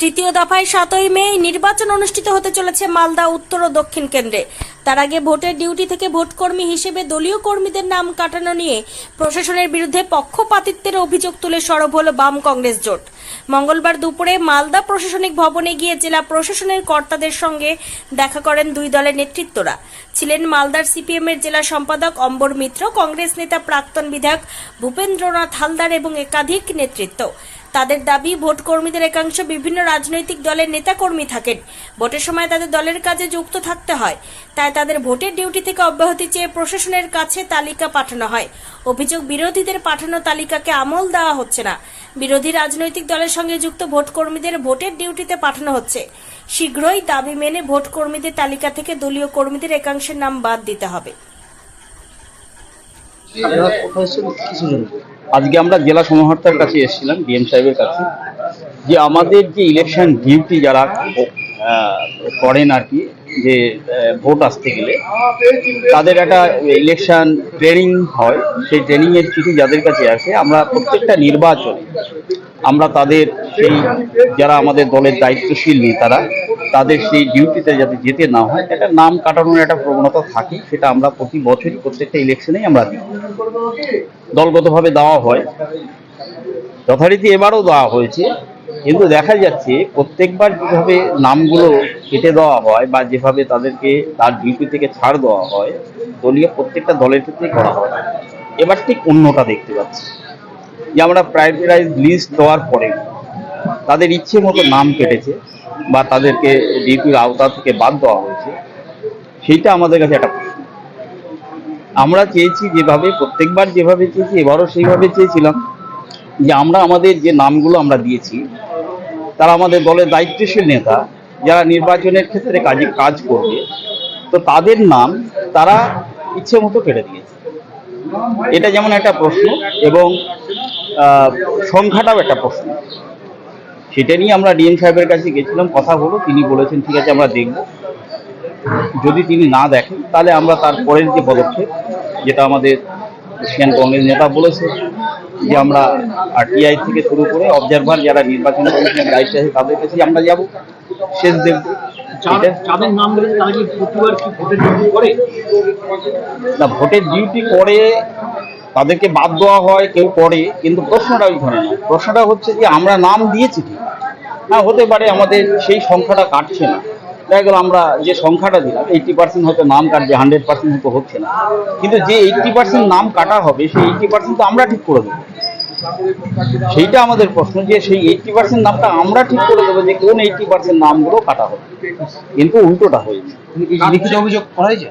তৃতীয় দফায় সাতই মে নির্বাচন অনুষ্ঠিত হতে চলেছে মালদা, উত্তর ও দক্ষিণ কেন্দ্রে। তার আগে ভোটের ডিউটি থেকে ভোটকর্মী হিসেবে দলীয় কর্মীদের নাম কাটানো নিয়ে প্রশাসনের বিরুদ্ধে পক্ষপাতিত্বের অভিযোগ তুলে সরব হল বাম কংগ্রেস জোট। মঙ্গলবার দুপুরে মালদা প্রশাসনিক ভবনে গিয়ে জেলা প্রশাসনের কর্তাদের সঙ্গে দেখা করেন দুই দলের নেতৃত্বরা। ছিলেন মালদার সিপিএম এর জেলা সম্পাদক অম্বর মিত্র, কংগ্রেস নেতা প্রাক্তন বিধায়ক ভূপেন্দ্রনাথ হালদার এবং একাধিক নেতৃত্ব। তাদের দাবি ভোট কর্মীদের একাংশ বিভিন্ন রাজনৈতিক দলের নেতাকর্মী থাকেন। ভোটের সময় তাদের দলের কাজে যুক্ত থাকতে হয়। তাই তাদের ভোটের ডিউটি থেকে অব্যাহতি চেয়ে প্রশাসনের কাছে তালিকা পাঠানো হয়। অভিযোগ, বিরোধীদের পাঠানো তালিকাকে আমল দেওয়া হচ্ছে না। বিরোধী রাজনৈতিক দলের সঙ্গে যুক্ত ভোট কর্মীদের ভোটের ডিউটিতে পাঠানো হচ্ছে। শীঘ্রই দাবি মেনে ভোট কর্মীদের তালিকা থেকে দলীয় কর্মীদের একাংশের নাম বাদ দিতে হবে। আজকে আমরা জেলা সমাহর্তার কাছে এসেছিলাম, ডিএম সাহেবের কাছে, যে আমাদের যে ইলেকশন ডিউটি যারা করেন আর কি, যে ভোট আসতে গেলে, তাদের একটা ইলেকশন ট্রেনিং হয়। সেই ট্রেনিংয়ের চিঠি যাদের কাছে আসে, আমরা প্রত্যেকটা নির্বাচন, আমরা তাদের সেই, যারা আমাদের দলের দায়িত্বশীল নেতারা, তাদের সেই ডিউটিতে যাতে যেতে না হয়, একটা নাম কাটানোর একটা প্রবণতা থাকে, সেটা আমরা প্রতি বছরই প্রত্যেকটা ইলেকশনেই আমরা দিই। দলগতভাবে দেওয়া হয়। যথারীতি এবারও দেওয়া হয়েছে। কিন্তু দেখা যাচ্ছে প্রত্যেকবার যেভাবে নামগুলো কেটে দেওয়া হয় বা যেভাবে তাদেরকে তার ডিউটি থেকে ছাড় দেওয়া হয়, দলীয় প্রত্যেকটা দলের ক্ষেত্রেই করা হয়। এবার ঠিক অন্যটা দেখতে পাচ্ছি। যে আমরা প্রায়োরিটাইজ লিস্ট দেওয়ার পরে তাদের ইচ্ছে মতো নাম কেটেছে বা তাদেরকে ডিউটির আওতা থেকে বাদ দেওয়া হয়েছে। সেইটা আমাদের কাছে একটা আমরা চেয়েছি যেভাবে, প্রত্যেকবার যেভাবে চেয়েছি, এবারও সেইভাবে চেয়েছিলাম যে আমরা আমাদের যে নামগুলো আমরা দিয়েছি, তারা আমাদের দলের দায়িত্বশীল নেতা, যারা নির্বাচনের ক্ষেত্রে কাজে, কাজ করবে, তো তাদের নাম তারা ইচ্ছে মতো কেটে দিয়েছে। এটা যেমন একটা প্রশ্ন এবং সংখ্যাটাও একটা প্রশ্ন। সেটা নিয়ে আমরা ডিএম সাহেবের কাছে গেছিলাম, কথা হলো, তিনি বলেছেন, ঠিক আছে, আমরা দেখব। যদি তিনি না দেখেন তাহলে আমরা তার পরের যে পদক্ষেপ যেটা আমাদের এশিয়ান কংগ্রেস নেতা বলেছে যে আমরা আর আরটিআই থেকে শুরু করে অবজারভার যারা নির্বাচন কমিশনের দায়িত্বে আছে তাদের কাছে আমরা যাব। শেষ দেখব কি কি করে? না ভোটের ডিউটি করে তাদেরকে বাদ দেওয়া হয় কেউ করে কিন্তু প্রশ্নটা ওই ওইখানে না প্রশ্নটা হচ্ছে যে আমরা নাম দিয়েছি ঠিক। হ্যাঁ হতে পারে আমাদের সেই সংখ্যাটা কাটছে না। দেখা গেল আমরা যে সংখ্যাটা দিলাম এইটি পার্সেন্ট হয়তো নাম কাটবে হান্ড্রেড পার্সেন্ট হয়তো হচ্ছে না। কিন্তু যে এইটটি পার্সেন্ট নাম কাটা হবে সেই এইটটি পার্সেন্ট তো আমরা ঠিক করে দেবো। সেইটা আমাদের প্রশ্ন যে সেই এইটটি পার্সেন্ট নামটা আমরা ঠিক করে দেবো যে কোন এইটটি পার্সেন্ট নামগুলো কাটা হবে। কিন্তু উল্টোটা হয়েছে লিখিত অভিযোগ করা হয়েছে?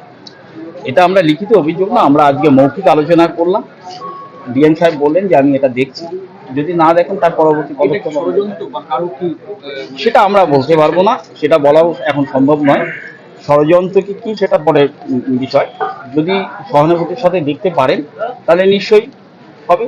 এটা আমরা লিখিত অভিযোগ না আমরা আজকে মৌখিক আলোচনা করলাম। ডিএম সাহেব বললেন যে আমি এটা দেখছি। যদি না দেখেন তার পরবর্তী পদক্ষেপ সেটা আমরা বলতে পারব না সেটা বলাও এখন সম্ভব নয়। ষড়যন্ত্র কি কি সেটা পরে বিষয়। যদি সহানুভূতির সাথে দেখতে পারেন তাহলে নিশ্চয়ই হবে।